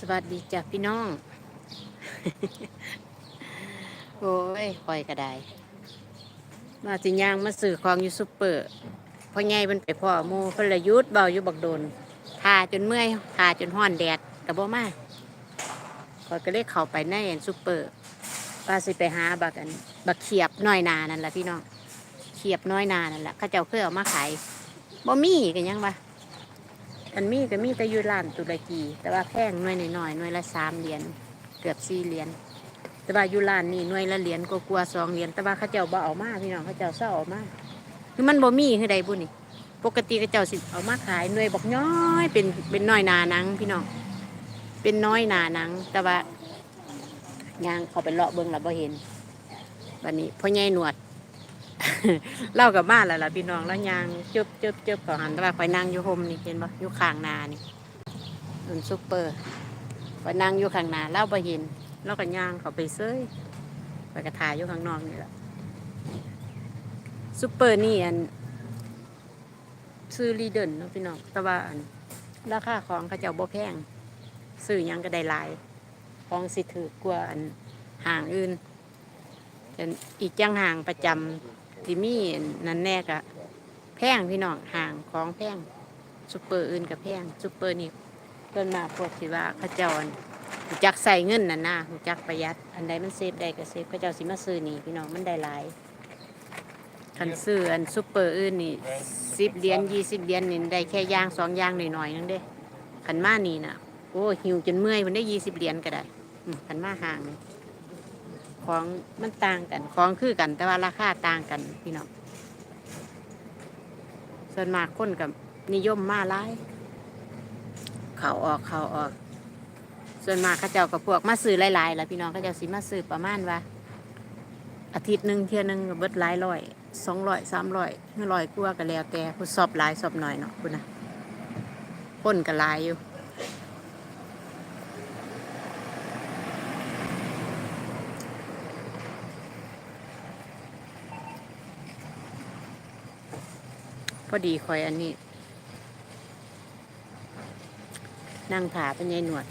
สวัสดีจ้ะพี่น้อง โอ้ยคอยกระไดมาสิยางมาสื่อของอยู่ซุปเปอร์พ่อใหญ่เป็นไปพ่อหมูเพนละยุดเบาอยู่บักโดนทาจนเมื่อยทาจนห้อนแดดกระบ่มาคอยก็เลยเข้าไปในอันซุปเปอร์ว่าสิไปหาบักอันบักเขียบน้อยนานั่นแหละพี่น้องเขียบน้อยนานั่นแหละข้าเจ้าเคยเอามาขายบ่มีกันยังวะ อันมีก็มีแต่อยู่ร้านตุรกี แต่ว่าแพงหน่วยหน่อยหน่วยละสามเหรียญเกือบสี่เหรียญแต่ว่าอยู่ร้านนี่หน่วยละเหรียญก็กลัวสองเหรียญแต่ว่าเขาเจ้าบ่เอามาพี่น้องเขาเจ้าเศร้าเอามาคือมันบ่มีคือใดบุนี่ปกติเขาเจ้าสิเอามาขายหน่วยบอกน้อยเป็นเป็นน้อยหนาหนังพี่น้องเป็นน้อยหนาหนัง แต่ว่ายางเขาไปเลาะเบิ่งแล้วบ่เห็นวันนี้พ่อใหญ่หนวด เล่ากับบ้านแล้วล่ะพี่น้องแล้วยางจบจบจบก่อนแต่ว่าไปนั่งอยู่โฮมนี่เห็นปะอยู่ข้างนานี่นุ่นซุปเปอร์ไปนั่งอยู่ข้างนาเล่าไปเห็นแล้วก็ยางเขาไปเซ้ยไปกระถายอยู่ข้างนอกนี่แหละซุปเปอร์นี่อันซื้อรีเดินนะพี่น้องแต่ว่าอันราคาของเขาเจ้าบ่แพงซื้อยังก็ได้หลายของสิถือกว่าอันห่างอื่นแต่อีกจังห่างประจำ ที่มีนั่นแน่กะแพงพี่น้องห่างของแพงซุปเปอร์อื่นกับแพงซุปเปอร์นี่เพิ่นมาพวกที่ว่าขาจ้าอั่นรู้จักใส่เงินน่ะนะรู้จักประหยัด อันใดมันเซฟได้ก็เซฟขาเจ้าสิมาซื้อนี่พี่น้องมันได้หลายคันซื้ออันซุปเปอร์อื่นนี่สิบเหรียญยี่สิบเหรียญนี่ได้แค่ย่างสองย่างหน่อยๆนึงเด้คันมานี่น่ะโอ้หิวจนเมื่อยมันได้ยี่สิบเหรียญก็ได้อืมคันมาห่างนี่ ของมันต่างกันของคือกัน แต่ว่าราคาต่างกันพี่น้องส่วนมากคนกับนิยมมาหลายเขาออกเขาออก ส่วนมากเขาเจ้ากับพวกมาซื้อหลายๆแล้วพี่น้องเขาเจ้าสิมาซื้อประมาณว่า อาทิตย์หนึ่งเที่ยหนึ่งก็เบิดหลายร้อยสองร้อยสามร้อยห้าร้อยกว่าก็แล้วแต่ผู้สอบหลายสอบหน่อยเนาะคุณนะคนก็หลายอยู่ อดีคอยอันนี้ นั่งผาเป็นยายหนวด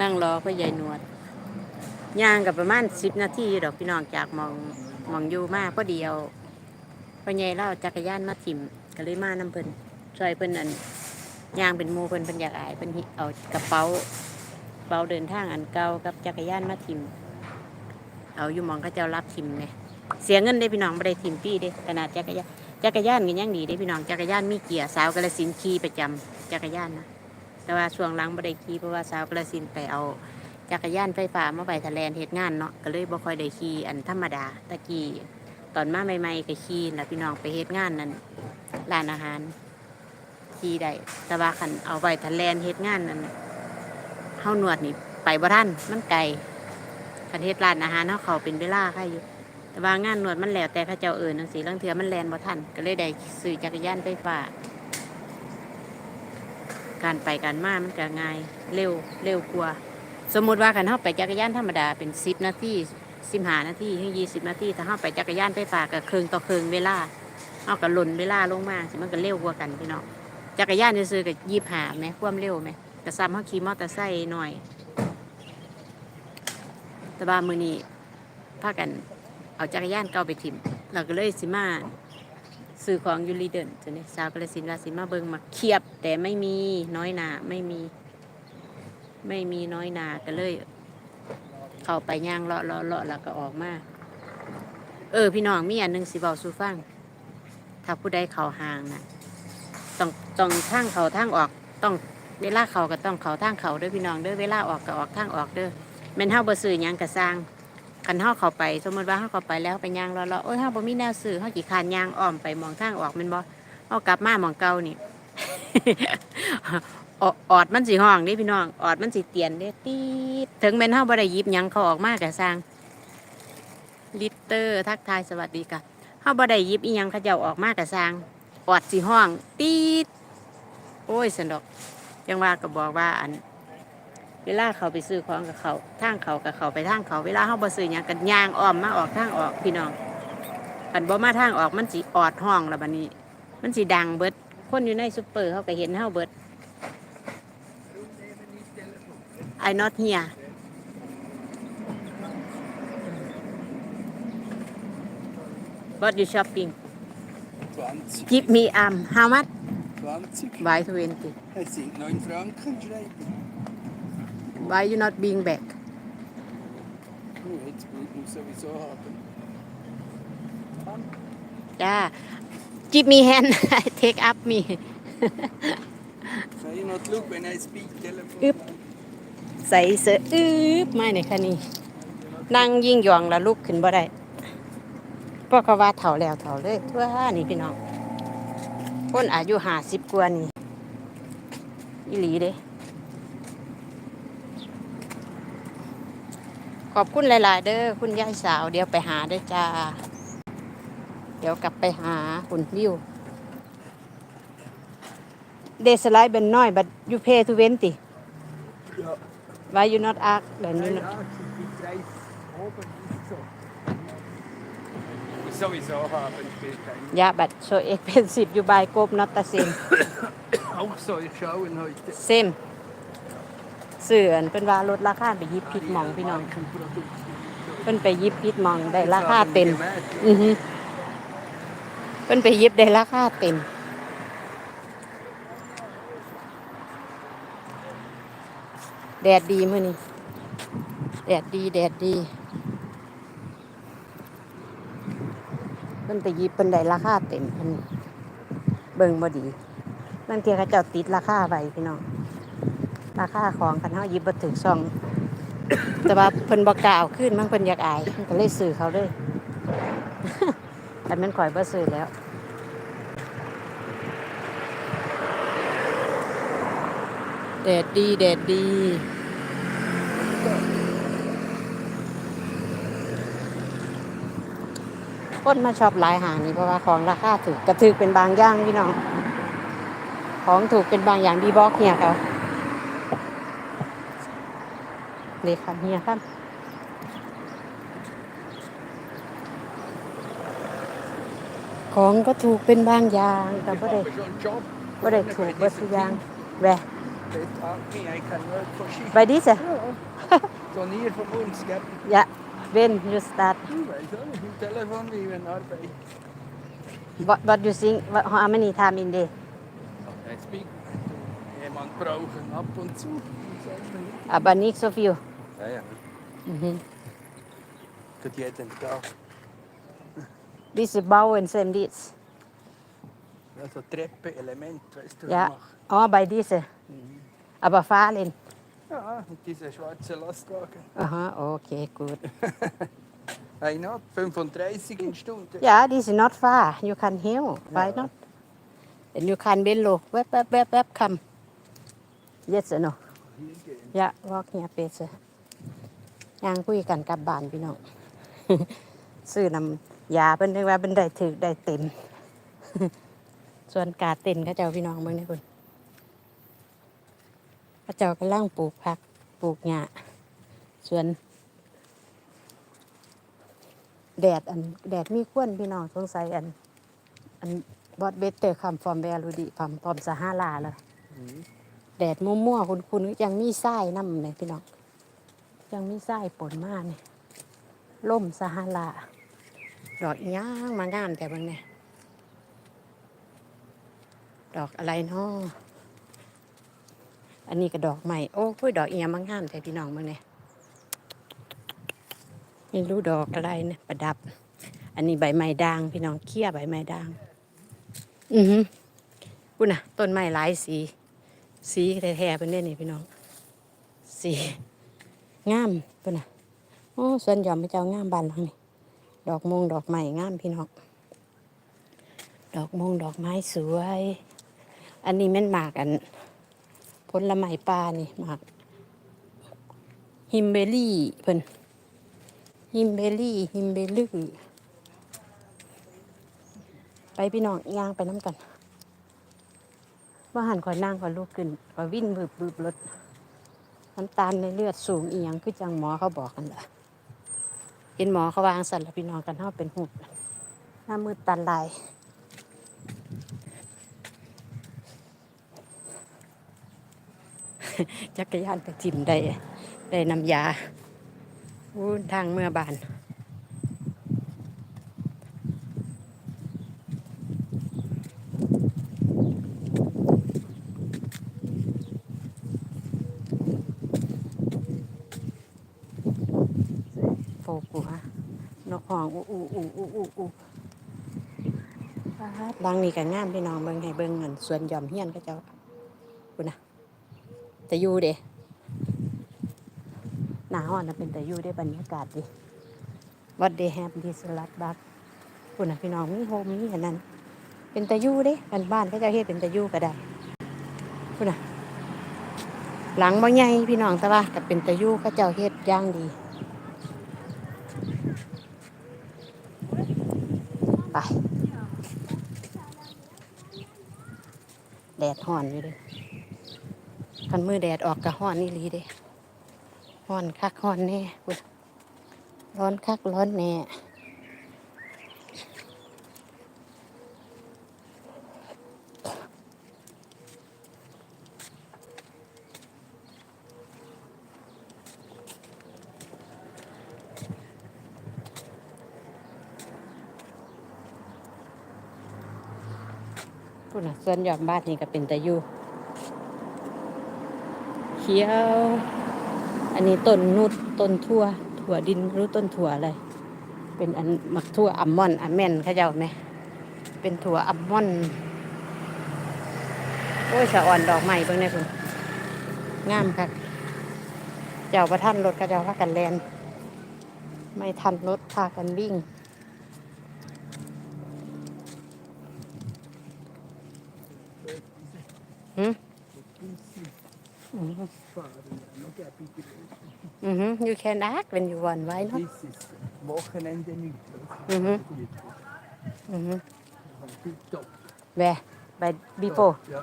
นั่งรอเพื่อยายหนวดย่างกับประมาณสิบนาทีดอกพี่น้องจากมองมองอยู่มากพอเดียวพอยายเล่าจักรยานมาถิ่มก็เลยมาน้ำเพิ่นช่วยเพิ่นอันย่างเป็นมูเพิ่นเพิ่นอยากอายเพิ่นเอากระเป๋ากระเป๋าเดินทางอันเก่ากับจักรยานมาถิ่มเอาอยู่มองเขาจ้ารับถิ่มไง เสียเงินได้พี่น้องไม่ได้ทิมปี้เด้ขนาดจักรยานจักรยานก็ยังดีได้พี่น้องจักรยานมีเกียร์สาวกระสินขี่ประจำจักรยานนะแต่ว่าช่วงหลังไม่ได้ขี่เพราะว่าสาวกระสินไปเอาจักรยานไฟฟ้ามาไปทะเลนเหตุงานเนาะก็เลยบ่ค่อยได้ขี่อันธรรมดาตะกี้ตอนมาใหม่ๆก็ขี่นะพี่น้องไปเหตุงานนั้นร้านอาหารขี่ได้แต่ว่าคันเอาไปทะเลนเหตุงานนั้นน่ะเฮาหนวดนี่ไปบ่ทันมันไกลคันเฮ็ดร้านอาหารเฮาเขาเป็นเวลาค่ะอยู่ แต่ว่างานนวดมันแล้วแต่เข้าเจ้าเอื่นจังสีลังเทือมันแลนบ่ทันก็เลยได้ซื้อจักรยานไฟฟ้า การไปการมามันก็ง่ายเร็วเร็วกว่า สมมุติว่าคันเฮาไปจักรยานธรรมดาเป็นสิบนาทีสิบห้านาทีถึงยี่สิบนาทีถ้าเฮาไปจักรยานไฟฟ้าก็เครึ่งต่อเครึ่งเวลาเฮาก็หล่นเวลาลงมาสิมันก็เร็วกว่ากันพี่น้องจักรยานจะซื้อๆก็ยี่ห้าไหมความเร็วไหมแต่ซ้ำเฮาขี่มอเตอร์ไซค์หน่อย แต่ว่ามือนี้พากัน เอาจักรยานเก่าไปถิ่มเราก็เลยสิมาซื้อของอยูรีเดินจะนี่สาวก็เลยสิว่าสิมาเบิงมาเขียบ แต่ไม่มีน้อยนาไม่มี ไม่มีน้อยนาก็เลย เข้าไปย่างเลาะเลาะเลาะแล้วก็ออกมาเออพี่น้องมีอันหนึงสิเบาสู่ฟัง ถ้าผู้ใดเขาห่างนะต้องต้องทางเขาทางออกต้องเวลาเขาก็ต้องเขาทางเขาเด้อพี่น้องเด้อเวลาออกก็ออกทางออกเด้อแม่นเฮาบ่ซื้อหยังก็สร้าง คันเฮาเข้าไป สมมติว่าเฮาเข้าไปแล้วไปย่างรอๆโอ้ยเฮาบ่มีแนวซื้อเฮาขี้คร้านย่างอ้อมไปมองทางออกม่นบ่เฮากลับมาหมองเก่านี่อออดมันสิห้องเด้พี่น้องออดมันสิเตียนเด้ตีถึงแม่นเฮาบ่ได้ยิบหยังเขาออกมาก็สร้างลิตเตอร์ทักทายสวัสดีค่ะเฮาบ่ได้ยิบอีหยังเขาเจ้าออกมาก็สร้างออดสิห้องตีโอ้ยสนดอกจังว่าก็บอกว่าอัน เวลาเขาไปซื้อของกับเขาทางเขากับเขาไปทางเขา เวลาเขาบ่ซื้อหยังกันยางอ้อมมาออกทางออกพี่น้องกันบ่มาทางออกมันสิออดห้องแล้วบัดนี้ มันสิดังเบิด คนอยู่ในซุปเปอร์เขาก็เห็นเฮาเบิด I not here What you shopping 20. Give me um how much 20. Buy 20 Es sind 9 Franken schreiben. Why you not being back Oh, jetzt will ich sowieso haben. จ้า Give me hand Take up me Can you not look when I speak telephone? อึ๊บใส่เสื้ออึ๊บไม่ในคันนี้นั่งยิ่งหยองแล้วลุกขึ้นบ่ได้เพราะเขาว่าเฒ่าแล้วเฒ่าเลยทั่วนี่พี่น้องคนอายุห้าสิบกว่านี่อีหลีเด้ อบคุณหลาย ๆ เด้อคุณยายสาวเดี๋ยวไปหาเด้อจ้า เดี๋ยวกลับไปหาคุณวิว เดสไลด์เป็นน้อยบัดยูเพย์ทูเวนติ Ja. Why you not ask then you Ja, not ja, die drei oben nicht so. Muss sowieso haben, spielt kein Yeah, but so expensive. You buy gold not the same. Auch so, ich schauen heute. Same. เสื่อนเป็นว่าลดราคาไปยิบผิดหมองพี่น้องเพิ่นไปยิบผิดหมองได้ราคาเต็มอือฮึเพิ่นไปยิบได้ราคาเต็มแดดดีมื้อนี้แดดดีแดดดีเพิ่นไปยิบเพิ่นได้ราคาเต็มเพิ่นเบิ่งบ่ดีนั่นเทียเขาเจ้าติดราคาไว้พี่น้อง ราคาของคันเฮาหยิบบ่ถึงซอง แต่ว่าเพิ่นบ่กล้าเอาขึ้นมันเพิ่นอยากอายเพิ่นก็เลยซื้อเขาเลยแต่มันข่อยบ่ซื้อแล้วแดดดีแดดดีคนมาชอบหลายหานี่เพราะว่าของราคาถูกกระถือเป็นบางอย่างพี่น้อง ของถูกเป็นบางอย่างดีบอกเนี่ยเขา เลยค่ะเฮียครับของก็ถูกเป็นบางอย่างแต่ Ich ก็ได้ habe schon einen Job. ก็ได้ถูกเบิดทุกอย่างแหวะ They taught me I can work for cheap. ไปดิสะ So near von uns, gell? ยะเว้น you start Ich weiß auch nicht, im Telefon wie wenn Arbeit. what what you think what, how many time in day I speak. Jemand brauchen ab und zu. aber nicht so viel Ja, ja. mhm. Tut jeden Tag. this is bow and same this Also Treppe, Element, weißt du, ja mach. อ๋อ by this อะ aber fahren Ja, mit dieser schwarzen Lastwagen. aha okay good Why not? 35 in Stunde. yeah this is not far you can help why Ja. not and you can bend low แวบแวบแวบแวบ come yes or no Hier gehen. ยะวอกเฮี ย่างคุยกันกลับบ้านพี่น้องซื้อนำยาเป็นเรียกว่าเป็นได้ถือได้เต็ม ส่วนกาเต็นก็เจ้าพี่น้องเมืองนี่คุณก็เจ้ากำลังปลูกผักปลูกหญ้าส่วน แดดอันแดดมีควนพี่น้องสงสัยอัน อันบอดเบสเตอร์คัมฟอร์มแวลูดีฟอมฟอมซาฮาราเลยแดดมั่วๆคุณคุณยังมีไส้น้ำเลยพี่น้อง ยังมีไส้ปนมากเนี่ยล่มซาฮาราดอกย่างมางามแต่บางเนี่ยดอกอะไรนาะอันนี้ก็ดอกใหม่โอ้พูดดอกเอียมางามแต่พี่น้องบางเนี่ยไม่รู้ดอกอะไรเนี่ยประดับ อันนี้ใบไม้ด่าง พี่น้องเคี้ยใบไม้ด่าง อือหือคุณน่ะต้นไม้หลายสี สีแท้ๆเป็นเด้นี่พี่น้อง สี งามเป็นน่ะโอ้ส่วนยอมพระเจ้างามบานหลังนี่ดอกมงดอกไม้งามพี่น้องดอกมงดอกไม้สวย อันนี้แม่นหมากอันผลไม้ป่านี่หมากฮิมเบอรี่เพิ่นฮิมเบอรี่ฮิมเบลือไปพี่น้องย่างไปน้ำกันว่าหันขอยนั่งขอยลุกขึ้นขอยวิ่นบืบบืบรถ น้ำตาลในเลือดสูงเอียงคือจังหมอเขาบอกกันแหละเห็นหมอเขาวางสัตว์ละพี่น้องกันเท่าเป็นหุบหน้ามืดตันลายจักรยานไปจิ้มได้ได้น้ำยาอู้ทางเมื่อบาน โฟกัวนกห้ องอูอูอูอูอูอูป๊าดดังนี่ก็งามพี่น้องเบิ่งให้เบิ่งเงินส่วนหย่อมเฮียนก็เจ้าคุณนะแต่อยู่เด้หนาห้อนนะเป็นแต่อยู่ได้บรรยากาศดิวัดเดแฮมดีสลัดบักคุณนะพี่น้องมีโฮมมีอันนั้น เป็นแต่อยู่เด้บ้านบ้านก็จะเฮ็ดเป็นแต่อยู่ก็ได้คุณนะหลังบ่ใหญ่พี่น้องแต่ว่าก็เป็นแต่อยู่เขาเจ้าเฮ็ดอย่างดี ไป แดด ห่อนอยู่เด้คันมือแดดออกกะห่อนนี่ลีเด้ห่อนคักห่อนแน่ร้อนคักร้อนแน่ ส่วนยอดบ้านนี่ก็เป็นตะยูเขียว อันนี้ต้นนุดต้นทั่ว ถั่วดินรู้ต้นถั่วอะไร เป็นอันหมักถั่วอัลมอนด์อัลแมนเขาเจ้าไหมเป็นถั่วอัลมอนโอ้ยสะอ่อนดอกใหม่เบิ่งในคุณงามค่ะเจ้าประทันรถเขาเจ้าพากันแลนไม่ทันรถพากันวิ่ง หืมอืม Mhm, you can act when you want, why not? This is Wochenende nicht. Mhm. Gut. Mhm. Top. Where? By before? Ja.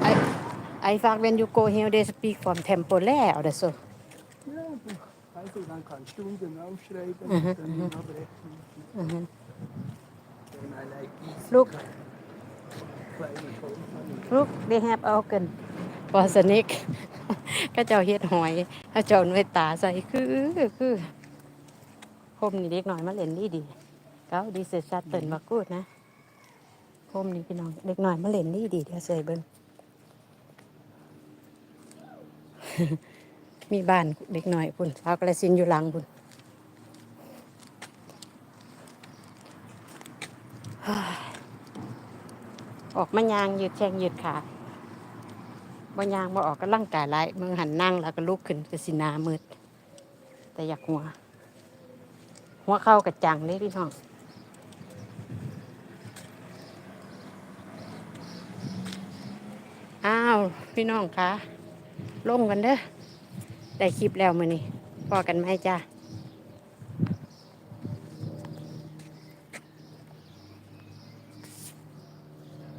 I I thought when you go here they speak from temporär or so. Ja, also dann kannst du Stunden aufschreiben Mhm, und dann abrechnen. Mhm. Then I like these Look. kleine Kolben. Look, they have organ for snake ก็เจ้าเฮ็ดหอยเขาเจ้าหน่วยตาใส่คือคือคมนี่เด็กหน่อยมาเล่นดีดีเก้าดีเสร็จชัดเปิ่นมากูดนะคมนี่พี่น้องเด็กหน่อยมาเล่นดีดีเดี๋ยวใส่เบิ้ง มีบ้านเด็กหน่อยพุ่นเอากระสินอยู่หลังพุ่นออกมายางยืดแข้งยืดขาบ่ยางบ่ออกก็ร่างกายหลายมือหันนั่งแล้วก็ลุกขึ้นก็สิหนามืด แต่อยากหัว หัวเข้ากระจังเลยพี่น้องอ้าว พี่น้องคะลงกันเด้อ ได้คลิปแล้วมือนี้พอกันไหมจ้า